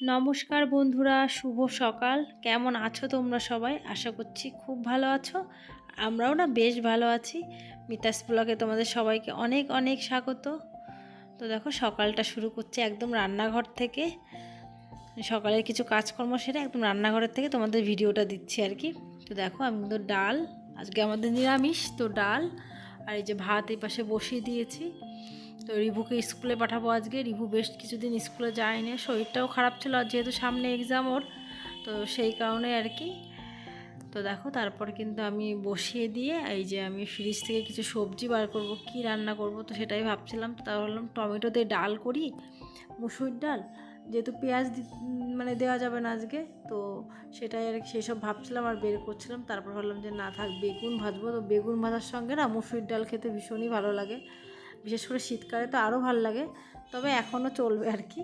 নমস্কার বন্ধুরা, শুভ সকাল। কেমন আছো তোমরা সবাই? আশা করছি খুব ভালো আছো। আমরাও না বেশ ভালো আছি। মিতাস ব্লগে তোমাদের সবাইকে অনেক অনেক স্বাগত। তো দেখো, সকালটা শুরু করছে একদম রান্নাঘর থেকে। সকালের কিছু কাজকর্ম সেরে একদম রান্নাঘরের থেকে তোমাদের ভিডিওটা দিচ্ছি আর কি। তো দেখো, আমি কিন্তু ডাল, আজকে আমাদের নিরামিষ, তো ডাল আর এই যে ভাত এই পাশে বসিয়ে দিয়েছি। তো রিভুকে স্কুলে পাঠাবো আজকে। রিভু বেশ কিছুদিন স্কুলে যায়নি। শরীরটাও খারাপ ছিল আর যেহেতু সামনে এক্সাম ওর, তো সেই কারণে আর কি। তো দেখো, তারপর কিন্তু আমি বসিয়ে দিয়ে এই যে আমি ফ্রিজ থেকে কিছু সবজি বার করব, কি রান্না করব, তো সেটাই ভাবছিলাম। তা ভাবলাম টমেটো দিয়ে ডাল করি, মুসুর ডাল। যেহেতু পেঁয়াজ মানে দেওয়া যাবে না আজকে, তো সেটাই আর কি সেসব ভাবছিলাম আর বের করছিলাম। তারপর ভাবলাম যে না থাক, বেগুন ভাজবো। তো বেগুন ভাজার সঙ্গে না মুসুর ডাল খেতে ভীষণই ভালো লাগে। বিশেষ করে শীতকালে তো আরও ভালো লাগে, তবে এখনও চলবে আর কি।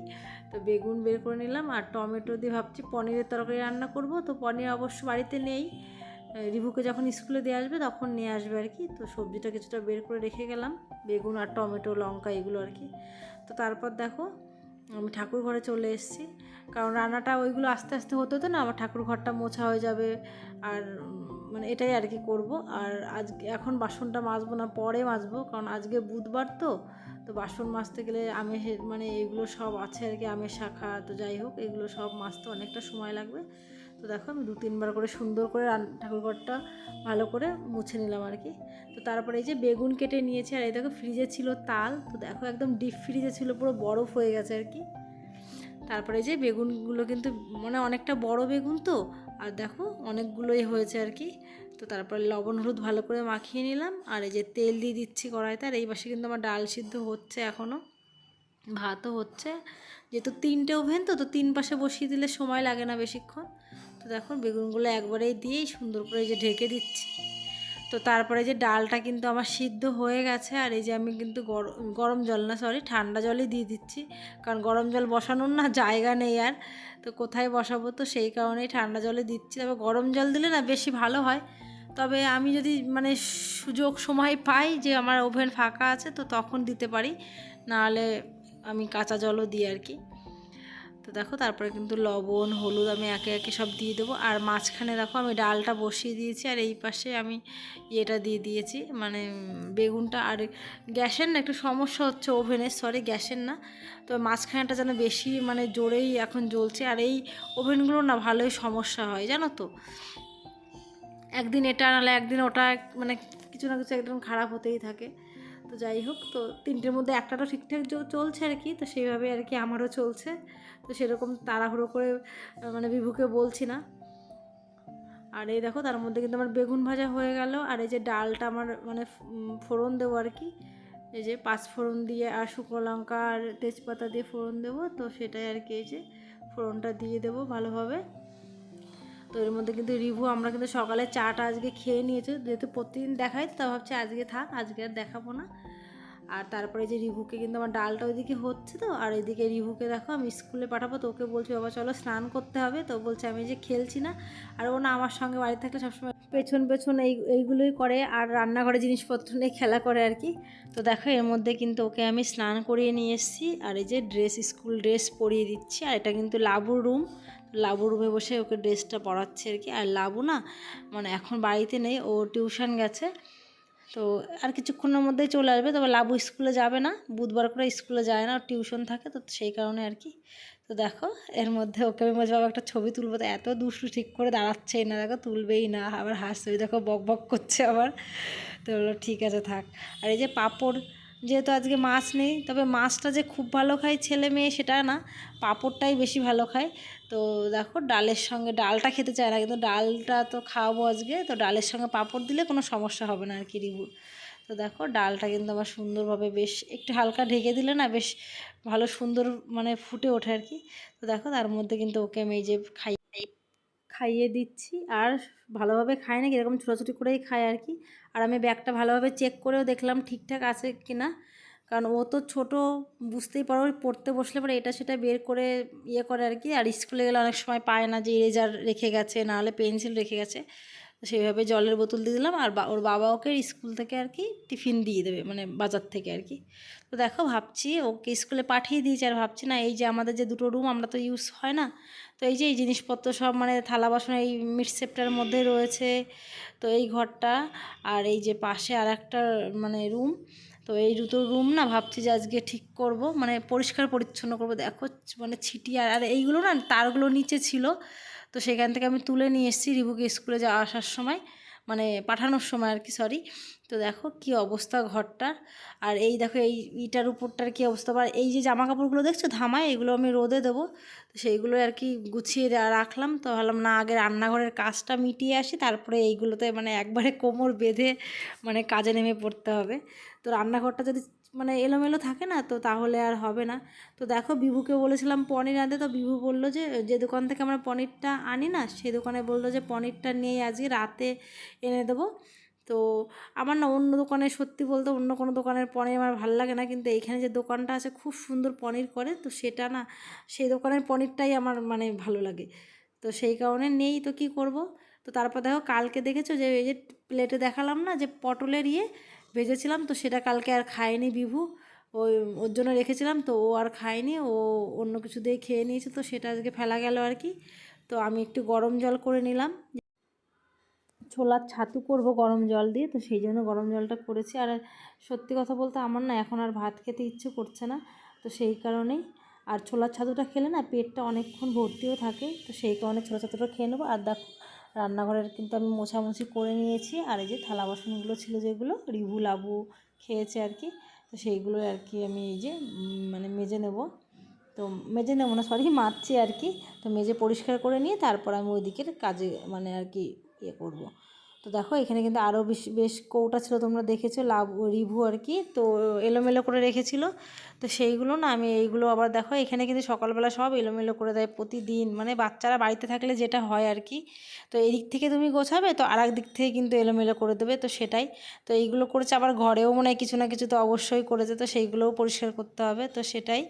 তো বেগুন বের করে নিলাম আর টমেটো দিয়ে ভাবছি পনিরের তরকারি রান্না করব, তো পনির অবশ্য বাড়িতে নেই। রিভুকে যখন স্কুলে দিয়ে আসবে তখন নিয়ে আসবে আর কি, তো সবজিটা কিছুটা বের করে রেখে গেলাম, বেগুন আর টমেটো, লঙ্কা এগুলো আর কি। তো তারপর দেখো, আমি ঠাকুর ঘরে চলে এসেছি, কারণ রান্নাটা ওইগুলো আস্তে আস্তে হতে হতো না আমার ঠাকুর ঘরটা মোছা হয়ে যাবে, আর মানে এটাই আর কি করব। আর আজকে, এখন বাসনটা মাজবো না, পরে মাজবো, কারণ আজকে বুধবার তো। তো বাসন মাজতে গেলে আমের মানে এগুলো সব আছে আর কি আমের শাখা, তো যাই হোক, এগুলো সব মাজতে অনেকটা সময় লাগবে। তো দেখো, আমি দু তিনবার করে সুন্দর করে ঠাকুরঘরটা ভালো করে মুছে নিলাম আর কি তো তারপরে এই যে বেগুন কেটে নিয়েছি, আর এই দেখো ফ্রিজে ছিল তাল। তো দেখো একদম ডিপ ফ্রিজে ছিল, পুরো বরফ হয়ে গেছে আর কি তারপরে এই যে বেগুনগুলো কিন্তু মানে অনেকটা বড় বেগুন তো আর দেখো অনেকগুলোই হয়েছে আর কি। তো তারপর লবণ, হলুদ ভালো করে মাখিয়ে নিলাম। আর এই যে তেল দিয়ে দিচ্ছি কড়াইতে, আর এই পাশে কিন্তু আমার ডাল সিদ্ধ হচ্ছে এখনও ভাতও হচ্ছে। যেহেতু তিনটে ওভেন তো তো তিন পাশে বসিয়ে দিলে সময় লাগে না বেশিক্ষণ। তো দেখো বেগুনগুলো একবারেই দিয়েই সুন্দর করে যে ঢেকে দিচ্ছি। তো তারপরে যে ডালটা কিন্তু আমার সিদ্ধ হয়ে গেছে, আর এই যে আমি কিন্তু গরম জল না সরি ঠান্ডা জলই দিয়ে দিচ্ছি। কারণ গরম জল বসানোর না জায়গা নেই আর। তো কোথায় বসাবো? তো সেই কারণেই ঠান্ডা জলে দিচ্ছি। তবে গরম জল দিলে না বেশি ভালো হয়। তবে আমি যদি মানে সুযোগ সময় পাই যে আমার ওভেন ফাঁকা আছে, তো তখন দিতে পারি। নাহলে আমি কাঁচা জলও দিই আর কি। তো দেখো, তারপরে কিন্তু লবণ, হলুদ আমি একে একে সব দিয়ে দেবো। আর মাঝখানে দেখো, আমি ডালটা বসিয়ে দিয়েছি, আর এই পাশে আমি ইয়েটা দিয়ে দিয়েছি। মানে বেগুনটা, আর গ্যাসের না একটু সমস্যা হচ্ছে ওভেনের সরি গ্যাসের না। তো মাঝখানেটা যেন বেশি মানে জোরেই এখন জ্বলছে, আর এই ওভেনগুলো না ভালোই সমস্যা হয়, জানো তো। একদিন এটা নাহলে একদিন ওটা মানে কিছু না কিছু একদম খারাপ হতেই থাকে। তো যাই হোক, তো তিনটের মধ্যে একটা তো ঠিকঠাক চলছে আর কি, তো সেইভাবে আর কি আমারও চলছে। তো সেরকম তাড়াহুড়ো করে মানে বিভুকে বলছি না। আর এই দেখো, তার মধ্যে কিন্তু আমার বেগুন ভাজা হয়ে গেল, আর এই যে ডালটা আমার মানে ফোড়ন দেবো আর কি। এই যে পাঁচ ফোড়ন দিয়ে আর শুকনো লঙ্কা আর তেজপাতা দিয়ে ফোড়ন দেবো, তো সেটাই আর কি এই যে ফোড়নটা দিয়ে দেবো ভালোভাবে। তো এর মধ্যে কিন্তু রিভু, আমরা কিন্তু সকালে চাটা আজকে খেয়ে নিয়েছি, যেহেতু প্রতিদিন দেখাই, তা ভাবছি আজকে থাক, আজকে আর দেখাবো না। আর তারপরে যে রিভুকে কিন্তু আমার ডালটা ওইদিকে হচ্ছে তো, আর এদিকে রিভুকে দেখো আমি স্কুলে পাঠাবো, তো ওকে বলছি, বাবা, চলো স্নান করতে হবে। তো বলছে, আমি যে খেলছি না, আর ও না আমার সঙ্গে বাড়ি থাকলে সবসময় পেছন পেছন এই, এইগুলোই করে, আর রান্নাঘরে জিনিসপত্র নিয়ে খেলা করে আর কি। তো দেখো, এর মধ্যে কিন্তু ওকে আমি স্নান করিয়ে নিয়ে এসেছি, আর এই যে ড্রেস, স্কুল ড্রেস পরিয়ে দিচ্ছি, আর এটা কিন্তু লাবুর রুম। লাবু রুমে বসে ওকে ড্রেসটা পরাচ্ছে আর কি। আর লাবু না মানে এখন বাড়িতে নেই, ও টিউশন গেছে তো আর কিছুক্ষণের মধ্যেই চলে আসবে, তবে লাবু স্কুলে যাবে না। বুধবার করে স্কুলে যায় না টিউশন থাকে, তো সেই কারণে আর কি। তো দেখো, এর মধ্যে ওকে আমি বলছি একটা ছবি তুলবো। তো এত দুষ্টু ঠিক করে দাঁড়াচ্ছেই না, দেখো, তুলবেই না, আবার হাসছে দেখো, বক বক করছে আবার। তো বলল, ঠিক আছে, থাক। আর এই যে পাঁপড় যেহেতু আজকে মাছ নেই, তবে মাছটা যে খুব ভালো খায় ছেলে মেয়ে সেটা না, পাঁপড়টাই বেশি ভালো খায়। তো দেখো ডালের সঙ্গে, ডালটা খেতে চায় না, কিন্তু ডালটা তো খাওয়াবো আজকে, তো ডালের সঙ্গে পাঁপড় দিলে কোনো সমস্যা হবে না আর কি রিভুর তো দেখো ডালটা কিন্তু আমার সুন্দরভাবে বেশ একটু হালকা ঢেকে দিলে না বেশ ভালো সুন্দর মানে ফুটে ওঠে আর কি তো দেখো তার মধ্যে কিন্তু ওকে আমি যে খাই খাইয়ে দিচ্ছি। আর ভালোভাবে খায় না এরকম ছোটাছুটি করেই খায় আর কি। আর আমি ব্যাগটা ভালোভাবে চেক করেও দেখলাম ঠিকঠাক আছে কি না কারণ ও তো ছোটো, বুঝতেই পারো পড়তে বসলে পরে এটা সেটা বের করে ইয়ে করে আর কি। আর স্কুলে গেলে অনেক সময় পায় না যে ইরেজার রেখে গেছে নাহলে পেন্সিল রেখে গেছে। সেইভাবে জলের বোতল দিয়ে দিলাম আর ওর বাবা ওকে স্কুল থেকে আর কি টিফিন দিয়ে দেবে মানে বাজার থেকে আর কি। তো দেখো ভাবছি ওকে স্কুলে পাঠিয়ে দিয়েছি আর ভাবছি না এই যে আমাদের যে দুটো রুম আমরা তো ইউজ হয় না, তো এই যে এই জিনিসপত্র সব মানে থালা বাসন এই মিটসেপটার মধ্যে রয়েছে, তো এই ঘরটা আর এই যে পাশে আর একটা মানে রুম তো এই দুটো রুম না ভাবছি যে আজকে ঠিক করব মানে পরিষ্কার পরিচ্ছন্ন করব। দেখো মানে ছিটি আর এইগুলো না তারগুলো নিচে ছিল তো সেখান থেকে আমি তুলে নিয়ে এসেছি রিভুকে স্কুলে যা আসার সময় মানে পাঠানোর সময় আর কি সরি তো দেখো কি অবস্থা ঘরটার আর এই দেখো, এই ইটার উপরটার কি অবস্থা। বা এই যে জামা কাপড়গুলো দেখছ, ধামায়, এগুলো আমি রোদে দেবো। তো সেইগুলো আর কি গুছিয়ে রাখলাম। তো ভাবলাম, না, আগে রান্নাঘরের কাজটা মিটিয়ে আসি। তারপরে এইগুলোতে মানে একবারে কোমর বেঁধে মানে কাজে নেমে পড়তে হবে। তো রান্নাঘরটা যদি মানে এলোমেলো থাকে না, তো তাহলে আর হবে না। তো দেখো বিভুকে বলেছিলাম পনির আনতে, তো বিভু বলল যে যে দোকান থেকে আমরা পনিরটা আনি না সেই দোকানে বলল যে পনিরটা নিয়ে আজকে রাতে এনে দেবো। তো আমার না অন্য দোকানে, সত্যি বলতে অন্য কোনো দোকানের পনির আমার ভালো লাগে না, কিন্তু এইখানে যে দোকানটা আছে খুব সুন্দর পনির করে, তো সেটা না, সেই দোকানের পনিরটাই আমার মানে ভালো লাগে। তো সেই কারণে নেই, তো কি করব? তো তারপর দেখো কালকে দেখেছ যে, এই যে প্লেটে দেখালাম না যে পটলের ইয়ে ভেজেছিলাম, তো সেটা কালকে আর খায়নি বিভু। ওই, ওর জন্য রেখেছিলাম, তো ও আর খায়নি, ও অন্য কিছু দিয়ে খেয়ে নিয়েছে, তো সেটা আজকে ফেলা গেল আর কি। তো আমি একটু গরম জল করে নিলাম। ছোলার ছাতু করব গরম জল দিয়ে, তো সেই জন্য গরম জলটা করেছি। আর সত্যি কথা বলতে আমার না এখন আর ভাত খেতে ইচ্ছে করছে না, তো সেই কারণেই। আর ছোলার ছাতুটা খেলে না পেটটা অনেকক্ষণ ভর্তিও থাকে, তো সেই কারণে ছোলা ছাতুটা খেয়ে নেব। আর দেখো রান্নাঘরের কিন্তু আমি মোছামুছি করে নিয়েছি। আর এই যে থালা বাসনগুলো ছিল যেগুলো রিভু লাবু খেয়েছে আর কি। তো সেইগুলো আর কি আমি এই যে মানে মেজে নেব। তো মেজে নেব না সরি মারছি আর কি। তো মেজে পরিষ্কার করে নিয়ে তারপর আমি ওইদিকের কাজে মানে আর কি ইয়ে করব। তো দেখো, এখানে কিন্তু আরও বেশ বেশ কৌটা ছিল তোমরা দেখেছ লাভ রিভু আর কি। তো এলোমেলো করে রেখেছিল। তো সেইগুলো না আমি এইগুলো আবার দেখো, এখানে কিন্তু সকালবেলা সব এলোমেলো করে দেয় প্রতিদিন। মানে বাচ্চারা বাড়িতে থাকলে যেটা হয় আর কি। তো এই দিক থেকে তুমি গোছাবে, তো আর দিক থেকে কিন্তু এলোমেলো করে দেবে, তো সেটাই। তো এইগুলো করেছে আবার ঘরেও মনে হয় কিছু না কিছু তো অবশ্যই করেছে, তো সেইগুলোও পরিষ্কার করতে হবে, তো সেটাই।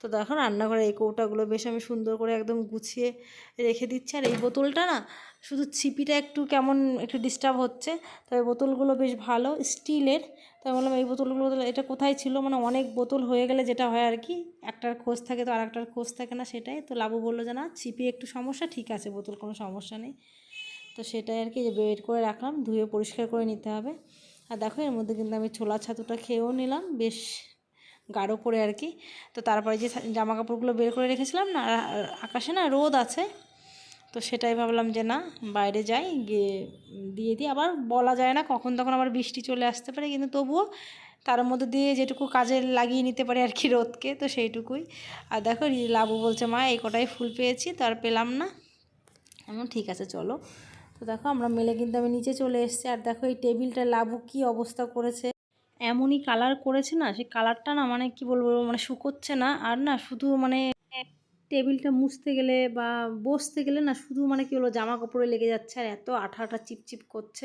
তো দেখো রান্নাঘরে এই কৌটাগুলো বেশ আমি সুন্দর করে একদম গুছিয়ে রেখে দিচ্ছি। আর এই বোতলটা না, শুধু ছিপিটা একটু কেমন একটু ডিস্টার্ব হচ্ছে, তবে বোতলগুলো বেশ ভালো, স্টিলের। তাই বললাম এই বোতলগুলো এটা কোথায় ছিল? মানে অনেক বোতল হয়ে গেলে যেটা হয় আর কি, একটার খোঁজ থাকে তো আর একটার খোঁজ থাকে না সেটাই। তো লাবু বলল যে না ছিপি একটু সমস্যা, ঠিক আছে বোতল কোনো সমস্যা নেই। তো সেটাই আর কি, যে বের করে রাখলাম, ধুয়ে পরিষ্কার করে নিতে হবে। আর দেখো এর মধ্যে কিন্তু আমি ছোলা ছাতুটা খেয়েও নিলাম, বেশ গাঢ় করে আর কি। তো তারপরে যে জামা কাপড়গুলো বের করে রেখেছিলাম না আকাশে না রোদ আছে। তো সেটাই ভাবলাম যে না, বাইরে যাই, গিয়ে দিয়ে দিই। আবার বলা যায় না কখন তখন আবার বৃষ্টি চলে আসতে পারে, কিন্তু তবুও তার মধ্যে দিয়ে যেটুকু কাজে লাগিয়ে নিতে পারি আর কি রোদকে, তো সেইটুকুই। আর দেখো লাবু বলছে, মা, এই কটাই ফুল পেয়েছি, তো আর পেলাম না। ঠিক আছে, চলো। তো দেখো, আমরা মেলে কিন্তু আমি নিচে চলে এসেছি। আর দেখো, এই টেবিলটা লাবু কি অবস্থা করেছে। এমনই কালার করেছে না, সেই কালারটা না মানে কি বলব মানে শুকোচ্ছে না। আর না শুধু মানে টেবিলটা মুছতে গেলে বা বসতে গেলে না শুধু মানে কি বলব জামা কাপড়ে লেগে যাচ্ছে আর এত আঠা আঠা চিপচিপ করছে।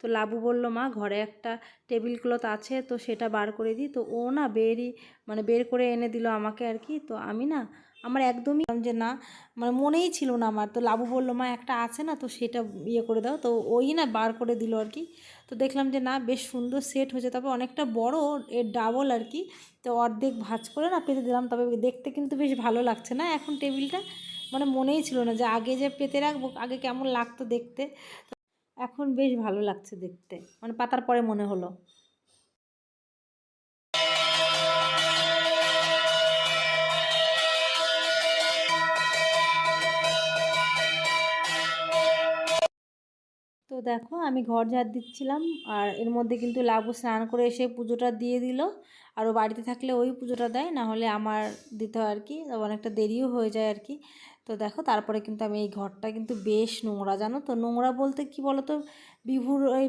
তো লাবু বলল, মা, ঘরে একটা টেবিল ক্লথ আছে, তো সেটা বার করে দিই। তো ও না বেরই মানে বের করে এনে দিল আমাকে আর কি। তো আমি না আমার একদমই যে না মানে মনেই ছিল না আমার। তো লাবু বলল, মা, একটা আছে না, তো সেটা ইয়ে করে দাও। তো ওই না বার করে দিল আর কি। তো দেখলাম যে না, বেশ সুন্দর সেট হয়েছে। তবে অনেকটা বড় এর ডাবল আর কি। তো অর্ধেক ভাঁজ করে না পেতে দিলাম। তবে দেখতে কিন্তু বেশ ভালো লাগছে না এখন টেবিলটা? মানে মনেই ছিল না যে আগে যে পেতে রাখব, আগে কেমন লাগতো দেখতে। এখন বেশ ভালো লাগছে দেখতে। মানে পাতার পরে মনে হলো। তো দেখো আমি ঘর ঝাড় দিচ্ছিলাম আর এর মধ্যে কিন্তু লাবু স্নান করে এসে পুজোটা দিয়ে দিল। আর ও বাড়িতে থাকলে ওই পুজোটা দেয়, না হলে আমার দিতে হয় আর কি অনেকটা দেরিও হয়ে যায় আর কি তো দেখো তারপরে কিন্তু আমি এই ঘরটা কিন্তু বেশ নোংরা, জানো তো? নোংরা বলতে কি বলো তো বিভুর ওই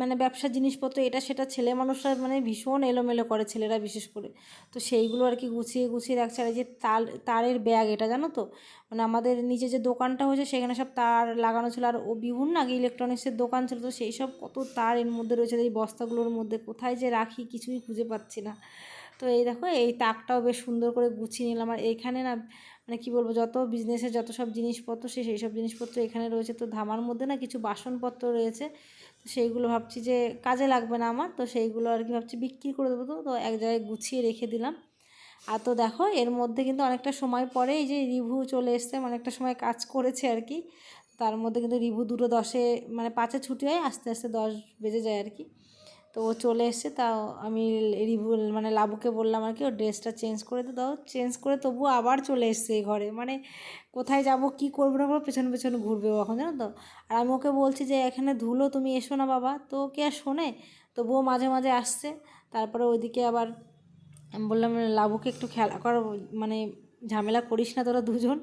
মানে ব্যবসার জিনিসপত্র, এটা সেটা ছেলে মানুষরা মানে ভীষণ এলোমেলো করে ছেলেরা বিশেষ করে। তো সেইগুলো আর কি গুছিয়ে গুছিয়ে রাখছে। আর এই যে তার তারের ব্যাগ, এটা জানো তো? মানে আমাদের নিচে যে দোকানটা হয়েছে, সেখানে সব তার লাগানো ছিল। আর ও বিভিন্ন আগে ইলেকট্রনিক্সের দোকান ছিল। তো সেই সব কত তার এর মধ্যে রয়েছে। এই বস্তাগুলোর মধ্যে কোথায় যে রাখি কিছুই খুঁজে পাচ্ছি না। তো এই দেখো, এই তাকটাও বেশ সুন্দর করে গুছিয়ে নিলাম। আর এইখানে না মানে মানে কি বলব, যত বিজনেসের যত সব জিনিসপত্র, সে সেই সব জিনিসপত্র এখানে রয়েছে। তো ধামার মধ্যে না কিছু বাসনপত্র রয়েছে। তো সেইগুলো ভাবছি যে কাজে লাগবে না আমার, তো সেইগুলো আর কি ভাবছি বিক্রি করে দেবো তো। তো এক জায়গায় গুছিয়ে রেখে দিলাম। আর তো দেখো, এর মধ্যে কিন্তু অনেকটা সময় পরে এই যে রিভু চলে এসছে অনেকটা সময় কাজ করেছে আর কি। তার মধ্যে কিন্তু রিভু দুটো দশে মানে পাঁচে ছুটি হয়, আস্তে আস্তে দশ বেজে যায় আর কি। তো ও চলে এসছে তাও আমি রিভু মানে লাবুকে বললাম আর কি ও ড্রেসটা চেঞ্জ করে তো দাও, চেঞ্জ করে তবুও আবার চলে এসছে এই ঘরে। মানে কোথায় যাব, কি করব না করব, পেছনে পেছনে ঘুরবে ও এখন, জানো তো? আর আমি ওকে বলছি যে, এখানে ধুলো, তুমি এসো না বাবা। তো কে আর শোনে, তবুও মাঝে মাঝে আসছে। তারপরে ওইদিকে আবার বললাম, লাবুকে একটু খেলা কর মানে ঝামেলা করিস না তোরা দুজন।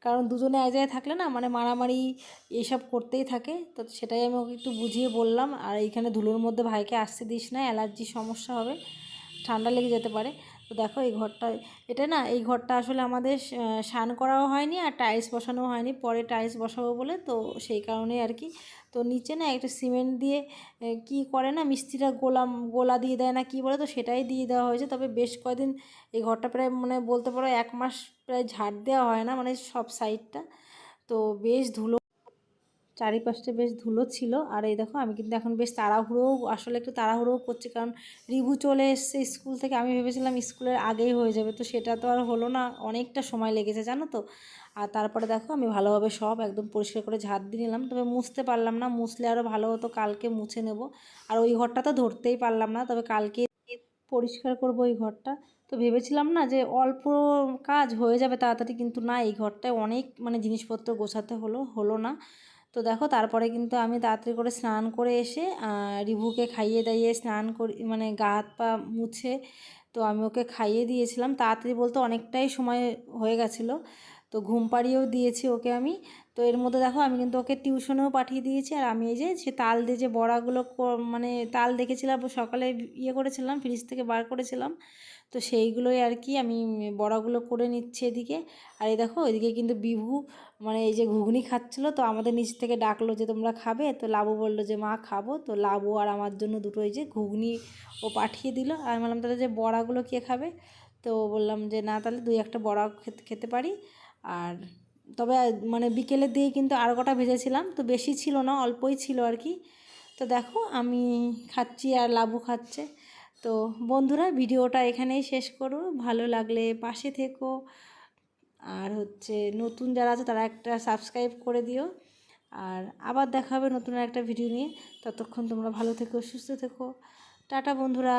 কারণ দুজনে এক জায়গায় থাকলে না মানে মারামারি এইসব করতেই থাকে। তো সেটাই আমি ওকে একটু বুঝিয়ে বললাম। আর এইখানে ধুলোর মধ্যে ভাইকে আসতে দিস না, অ্যালার্জির সমস্যা হবে। ঠান্ডা লেগে যেতে পারে। দেখো এই ঘরটা, এটা না, এই ঘরটা আসলে আমাদের স্নান করাও হয়নি আর টাইলস বসানো হয়নি। পরে টাইলস বসাবো বলে তো সেই কারণেই আর কি। তো নিচে না একটা সিমেন্ট দিয়ে কি করে না মিস্ত্রিরা গোলাম, গোলা দিয়ে দেয় না কি বলে তো সেটাই দিয়ে দেওয়া হয়েছে। তবে বেশ কয়েকদিন এই ঘরটা প্রায় মানে বলতে পারো এক মাস প্রায় ঝাড় দেওয়া হয় না মানে সব সাইডটা তো বেশ ধুলো চারিপাশটা বেশ ধুলো ছিল। আর এই দেখো, আমি কিন্তু এখন বেশ তাড়াহুড়োও, আসলে একটু তাড়াহুড়োও করছি কারণ রিভু চলে এসছে স্কুল থেকে। আমি ভেবেছিলাম স্কুলের আগেই হয়ে যাবে, তো সেটা তো আর হলো না। অনেকটা সময় লেগেছে, জানো তো? আর তারপরে দেখো, আমি ভালোভাবে সব একদম পরিষ্কার করে ঝাড় দিয়ে নিলাম। তবে মুছতে পারলাম না, মুছলে আরও ভালো হতো, কালকে মুছে নেব। আর ওই ঘরটা তো ধরতেই পারলাম না, তবে কালকে পরিষ্কার করব ওই ঘরটা। তো ভেবেছিলাম না যে অল্প কাজ হয়ে যাবে তাড়াতাড়ি, কিন্তু না, এই ঘরটায় অনেক মানে জিনিসপত্র গোছাতে হলো হলো না। তো দেখো তারপরে কিন্তু আমি তাড়াতাড়ি করে স্নান করে এসে রিভুকে খাইয়ে দাইয়ে স্নান করি মানে গা হাত পা মুছে তো আমি ওকে খাইয়ে দিয়েছিলাম। তাড়াতাড়ি বলতে অনেকটাই সময় হয়ে গেছিল, তো ঘুম পাড়িয়েও দিয়েছি ওকে আমি। তো এর মধ্যে দেখো আমি কিন্তু ওকে টিউশনেও পাঠিয়ে দিয়েছি আর আমি এই যে, সে তাল দিয়ে যে বড়াগুলো মানে তাল দেখেছিলাম, সকালে ইয়ে করেছিলাম, ফ্রিজ থেকে বার করেছিলাম। তো সেইগুলোই আর কি আমি বড়াগুলো করে নিচ্ছি এদিকে। আর এই দেখো ওইদিকে কিন্তু বিভু মানে এই যে ঘুগনি খাচ্ছিলো, তো আমাদের নিচ থেকে ডাকলো যে, তোমরা খাবে? তো লাবু বলল যে, মা, খাব। তো লাবু আর আমার জন্য দুটো এই যে ঘুগনি ও পাঠিয়ে দিল। আর বললাম, তাহলে যে বড়াগুলো কে খাবে? তো বললাম যে, না, তাহলে দুই একটা বড়া খেতে পারি। আর তবে মানে বিকেলের দিকে কিন্তু আর কটা ভেজেছিলাম, তো বেশি ছিল না, অল্পই ছিল আর কি তো দেখো, আমি খাচ্ছি আর লাবু খাচ্ছে। তো বন্ধুরা, ভিডিওটা এখানেই শেষ করো। ভালো লাগলে পাশে থেকো। আর হচ্ছে নতুন যারা আছে, তারা একটা সাবস্ক্রাইব করে দিও। আর আবার দেখা হবে নতুন একটা ভিডিও নিয়ে। ততক্ষণ তোমরা ভালো থেকো, সুস্থ থেকো। টাটা বন্ধুরা।